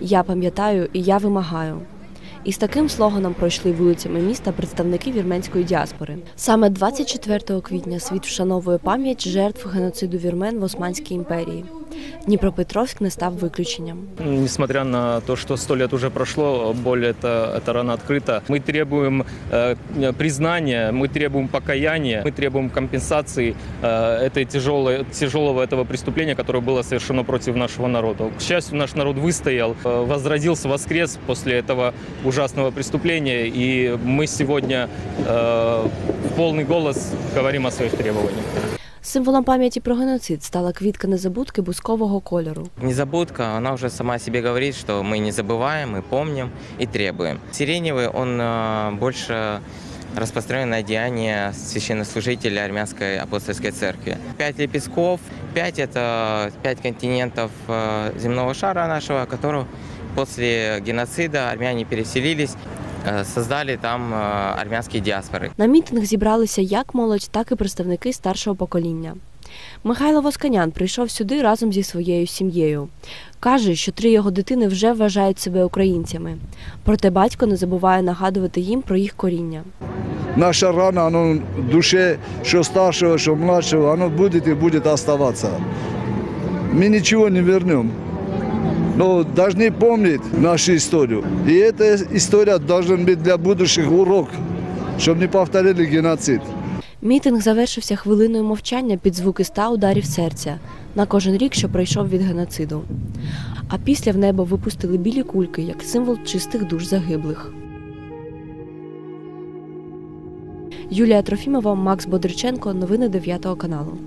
Я пам'ятаю і я вимагаю. І з таким слоганом пройшли вулицями міста представники вірменської діаспори. Саме 24 квітня світ вшановує пам'ять жертв геноциду вірмен в Османській імперії. Дніпропетровськ не став виключенням. Несмотря на то, что сто лет уже прошло, боль это, это рана открыта. Мы требуем э, признания, мы требуем покаяния, мы требуем компенсации э, этой тяжелого этого преступления, которое было совершено против нашего народа. К счастью, наш народ выстоял, э, возродился, воскрес после этого ужасного преступления, и мы сегодня э, в полный голос говорим о своих требованиях. Символом пам'яті про геноцид стала квітка незабудки бускового кольору. Незабудка, она уже сама о себе говорит, что мы не забываем, мы помним и требуем. Сиреневый, он э, больше распространенное одеяние священнослужителя армянской апостольской церкви. Пять лепестков, пять это пять континентов э, земного шара нашего, которого после геноцида армяне переселились, э, создали там э, армянские диаспоры. На мітинг зібралися як молодь, так і представники старшого покоління. Михайло Восканян прийшов сюди разом зі своєю сім'єю. Каже, що три його дитини вже вважають себе українцями. Проте батько не забуває нагадувати їм про їх коріння. наша рана, оно в душе, что старшего, что младшего, оно будет и будет оставаться. Мы ничего не вернем. Но должны помнить нашу историю. И эта история должна быть для будущих урок, чтобы не повторили геноцид. Мітинг завершився хвилиною мовчання під звуки ста ударів серця на кожен рік, що пройшов від геноциду. А після в небо випустили білі кульки як символ чистих душ загиблих. Юлія Трофімова, Макс Бодриченко. Новини 9 каналу.